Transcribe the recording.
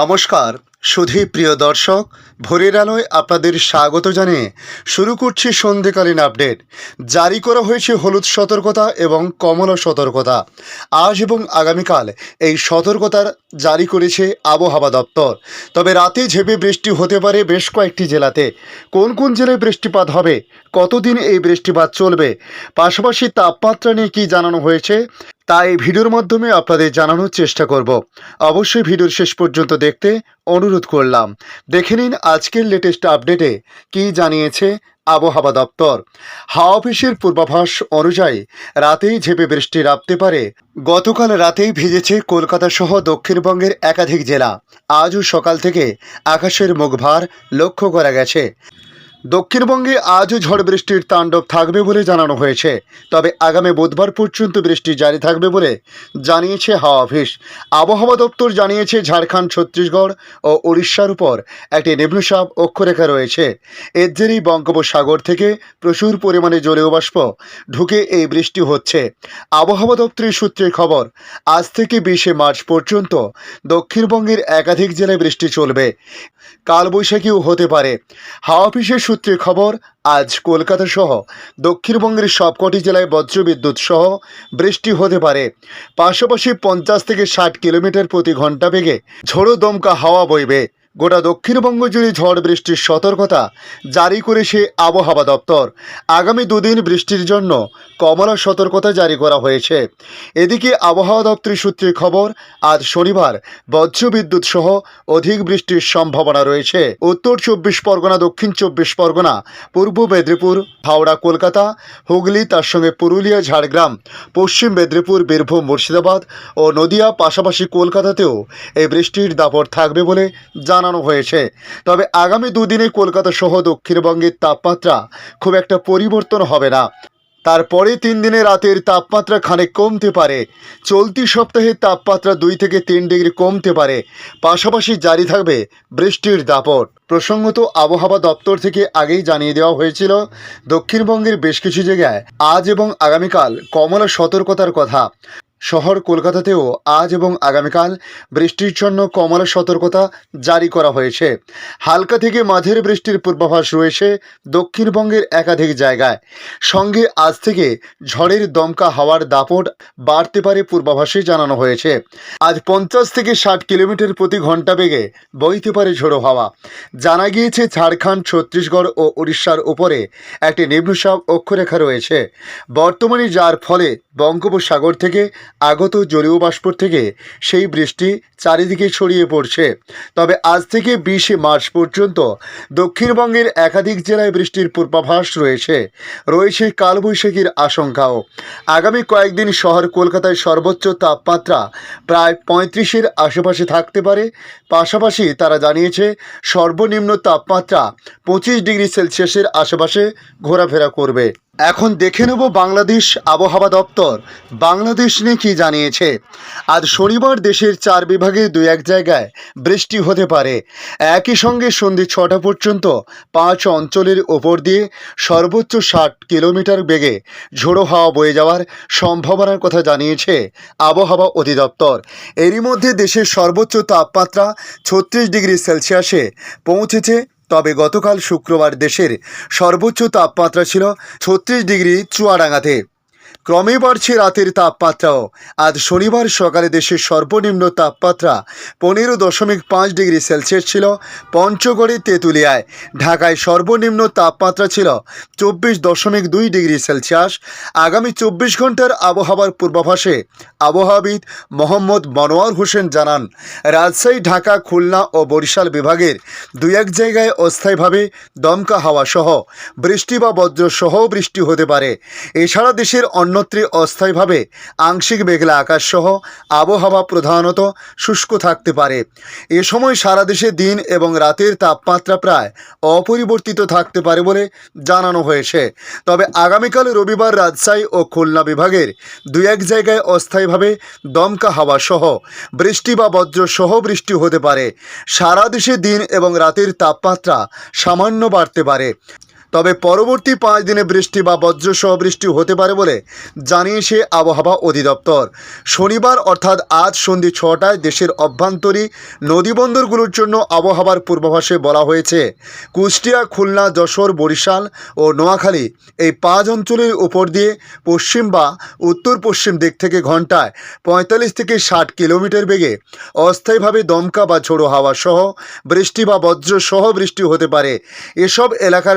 নমস্কার, সুধী প্রিয় দর্শক, ভোরের আলোয় আপনাদের স্বাগত জানিয়ে শুরু করছি সন্ধেকালীন আপডেট। জারি করা হয়েছে হলুদ সতর্কতা এবং কমলা সতর্কতা। আজ এবং আগামীকাল এই সতর্কতার জারি করেছে আবহাওয়া দপ্তর। তবে রাতে ঝেপে বৃষ্টি হতে পারে বেশ কয়েকটি জেলাতে। কোন কোন জেলায় বৃষ্টিপাত হবে? কতদিন এই বৃষ্টিপাত চলবে? পাশাপাশি তাপমাত্রা নিয়ে কী জানানো হয়েছে? তাই ভিডিওর মাধ্যমে আপনাদের জানানোর চেষ্টা করব। অবশ্যই ভিডিওর শেষ পর্যন্ত দেখতে অনুরোধ করলাম। দেখে নিন আজকের লেটেস্ট আপডেটে কী জানিয়েছে আবহাওয়া দপ্তর। হাওয়া অফিসের পূর্বাভাস অনুযায়ী রাতেই ঝেপে বৃষ্টি নামতে পারে। গতকাল রাতেই ভিজেছে কলকাতা সহ দক্ষিণবঙ্গের একাধিক জেলা। আজও সকাল থেকে আকাশের মুখভার লক্ষ্য করা গেছে। দক্ষিণবঙ্গে আজও ঝড় বৃষ্টির তাণ্ডব থাকবে বলে জানানো হয়েছে। তবে আগামী বুধবার পর্যন্ত বৃষ্টি জারি থাকবে বলে জানিয়েছে হাওয়া অফিস। আবহাওয়া দপ্তর জানিয়েছে ঝাড়খণ্ড, ছত্তিশগড় ও উড়িষ্যার উপর একটি নিম্নচাপ অক্ষরেখা রয়েছে। এর জেরেই বঙ্গোপসাগর থেকে প্রচুর পরিমাণে জলীয় বাষ্প ঢুকে এই বৃষ্টি হচ্ছে। আবহাওয়া দপ্তরের সূত্রের খবর, আজ থেকে বিশে মার্চ পর্যন্ত দক্ষিণবঙ্গের একাধিক জেলায় বৃষ্টি চলবে। কালবৈশাখীও হতে পারে। হাওয়া অফিসের সূত্রে খবর, আজ কলকাতা সহ দক্ষিণবঙ্গের সবকটি জেলায় বজ্রবিদ্যুৎ সহ বৃষ্টি হতে পারে। পাশাপাশি পঞ্চাশ থেকে ষাট কিলোমিটার প্রতি ঘণ্টা বেগে ঝোড়ো দমকা হাওয়া বইবে। গোটা দক্ষিণবঙ্গ জুড়ে ঝড় বৃষ্টির সতর্কতা জারি করেছে আবহাওয়া দপ্তর। আগামী দুদিন বৃষ্টির জন্য কমলা সতর্কতা জারি করা হয়েছে। এদিকে আবহাওয়া দপ্তরের সূত্রে খবর, আজ শনিবার বজ্রবিদ্যুৎ সহ অধিক বৃষ্টির সম্ভাবনা রয়েছে। উত্তর চব্বিশ পরগনা, দক্ষিণ চব্বিশ পরগনা, পূর্ব মেদিনীপুর, হাওড়া, কলকাতা, হুগলি, তার সঙ্গে পুরুলিয়া, ঝাড়গ্রাম, পশ্চিম মেদিনীপুর, বীরভূম, মুর্শিদাবাদ ও নদিয়া, পাশাপাশি কলকাতাতেও এই বৃষ্টির দাপট থাকবে বলে জানানো হয়েছে। তবে আগামী দুদিনে কলকাতা সহ দক্ষিণবঙ্গের তাপমাত্রা খুব একটা পরিবর্তন হবে না। তারপরে তিন দিনে রাতের তাপমাত্রা খানিক কমতে পারে। চলতি সপ্তাহে তাপমাত্রা দুই থেকে তিন ডিগ্রি কমতে পারে। পাশাপাশি জারি থাকবে বৃষ্টির দাপট। প্রসঙ্গত আবহাওয়া দপ্তর থেকে আগেই জানিয়ে দেওয়া হয়েছিল, দক্ষিণবঙ্গের বেশ কিছু জায়গায় আজ এবং আগামীকাল কমলা সতর্কতার কথা। শহর কলকাতাতেও আজ এবং আগামীকাল বৃষ্টির জন্য কমলা সতর্কতা জারি করা হয়েছে। হালকা থেকে মাঝের বৃষ্টির পূর্বাভাস রয়েছে দক্ষিণবঙ্গের একাধিক জায়গায়। সঙ্গে আজ থেকে ঝড়ের দমকা হাওয়ার দাপট বাড়তে পারে পূর্বাভাসে জানানো হয়েছে। আজ পঞ্চাশ থেকে ষাট কিলোমিটার প্রতি ঘণ্টা বেগে বইতে পারে ঝোড়ো হাওয়া। জানা গিয়েছে ঝাড়খণ্ড, ছত্তিশগড় ও উড়িষ্যার উপরে একটি নিম্নচাপ অক্ষরেখা রয়েছে। বর্তমানে যার ফলে বঙ্গোপসাগর থেকে আগত জলীয় বাষ্প থেকে সেই বৃষ্টি চারিদিকে ছড়িয়ে পড়ছে। তবে আজ থেকে বিশে মার্চ পর্যন্ত দক্ষিণবঙ্গের একাধিক জেলায় বৃষ্টির পূর্বাভাস রয়েছে। রয়েছে কালবৈশাখীর আশঙ্কাও। আগামী কয়েকদিন শহর কলকাতায় সর্বোচ্চ তাপমাত্রা প্রায় পঁয়ত্রিশের আশেপাশে থাকতে পারে। পাশাপাশি তারা জানিয়েছে, সর্বনিম্ন তাপমাত্রা পঁচিশ ডিগ্রি সেলসিয়াসের আশেপাশে ঘোরাফেরা করবে। এখন দেখে নেব বাংলাদেশ আবহাওয়া দপ্তর। বাংলাদেশ নিয়ে কী জানিয়েছে। আজ শনিবার দেশের চার বিভাগে দু এক জায়গায় বৃষ্টি হতে পারে। একই সঙ্গে সন্ধে ছটা পর্যন্ত পাঁচ অঞ্চলের ওপর দিয়ে সর্বোচ্চ ষাট কিলোমিটার বেগে ঝোড়ো হাওয়া বয়ে যাওয়ার সম্ভাবনার কথা জানিয়েছে আবহাওয়া অধিদপ্তর। এরই মধ্যে দেশের সর্বোচ্চ তাপমাত্রা ছত্রিশ ডিগ্রি সেলসিয়াসে পৌঁছেছে তবে গতকাল শুক্রবার দেশের সর্বোচ্চ তাপমাত্রা ছিল ছত্রিশ ডিগ্রি চুয়াডাঙ্গাতে। ক্রমে বাড়ছে রাতের তাপমাত্রাও। আজ শনিবার সকালে দেশের সর্বনিম্ন তাপমাত্রা পনেরো দশমিক পাঁচ ডিগ্রি সেলসিয়াস ছিল, পঞ্চগড়ে তেঁতুলিয়ায়। ঢাকায় সর্বনিম্ন তাপমাত্রা ছিল চব্বিশ দশমিক দুই ডিগ্রি সেলসিয়াস। আগামী চব্বিশ ঘণ্টার আবহাওয়ার পূর্বাভাসে আবহাওয়াবিদ মোহাম্মদ মনোয়ার হোসেন জানান, রাজশাহী, ঢাকা, খুলনা ও বরিশাল বিভাগের দুই এক জায়গায় অস্থায়ীভাবে দমকা হাওয়া সহ বৃষ্টি বা বজ্র সহ বৃষ্টি হতে পারে। এছাড়া দেশের অন্যত্রে অস্থায়ীভাবে আংশিক মেঘলা আকাশ সহ আবহাওয়া প্রধানত শুষ্ক থাকতে পারে। এ সময় সারা দেশে দিন এবং রাতের তাপমাত্রা প্রায় অপরিবর্তিত থাকতে পারে বলে জানানো হয়েছে। তবে আগামীকাল রবিবার রাজশাহী ও খুলনা বিভাগের দুই এক জায়গায় অস্থায়ীভাবে দমকা হাওয়া সহ বৃষ্টি বা বজ্র সহ বৃষ্টি হতে পারে। সারা দেশে দিন এবং রাতের তাপমাত্রা সামান্য বাড়তে পারে। তবে পরবর্তী পাঁচ দিনে বৃষ্টি বা বজ্রসহ বৃষ্টি হতে পারে বলে জানিয়েছে আবহাওয়া অধিদপ্তর। শনিবার অর্থাৎ আজ সন্ধে ছটায় দেশের অভ্যন্তরীণ নদীবন্দরগুলোর জন্য আবহাওয়ার পূর্বাভাসে বলা হয়েছে, কুষ্টিয়া, খুলনা, যশোর, বরিশাল ও নোয়াখালী এই পাঁচ অঞ্চলের উপর দিয়ে পশ্চিম বা উত্তর পশ্চিম দিক থেকে ঘন্টায় পঁয়তাল্লিশ থেকে ষাট কিলোমিটার বেগে অস্থায়ীভাবে দমকা বা ঝোড়ো হাওয়া সহ বৃষ্টি বা বজ্র সহ বৃষ্টি হতে পারে। এসব এলাকার